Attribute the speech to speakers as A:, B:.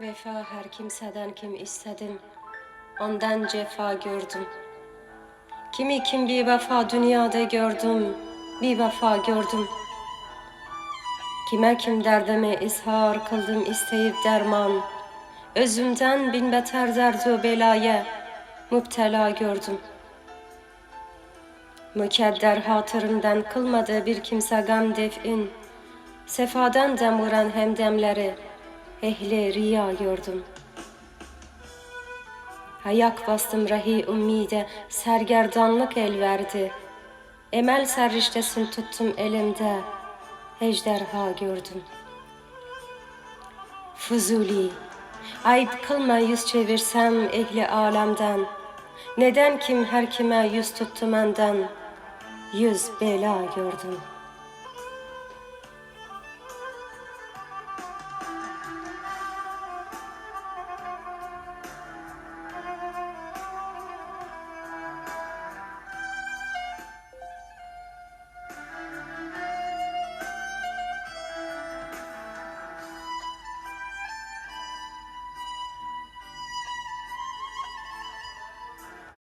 A: Vefa her kimseden kim istedim, ondan cefa gördüm. Kimi kim bir vefa dünyada gördüm, bir vefa gördüm. Kime kim derdimi izhar kıldım isteyip derman, özümden bin beter derdu belaya müptela gördüm. Mükedder hatırımdan kılmadı bir kimse gam def'in, sefadan dem vuran hemdemleri, ehli riya gördüm. Ayak bastım rahi ummide, sergerdanlık el verdi. Emel serriştesini tuttum elimde, ejderha gördüm. Fuzuli, ayıp kılma yüz çevirsem ehli alemden. Neden kim her kime yüz tuttu menden, yüz bela gördüm.''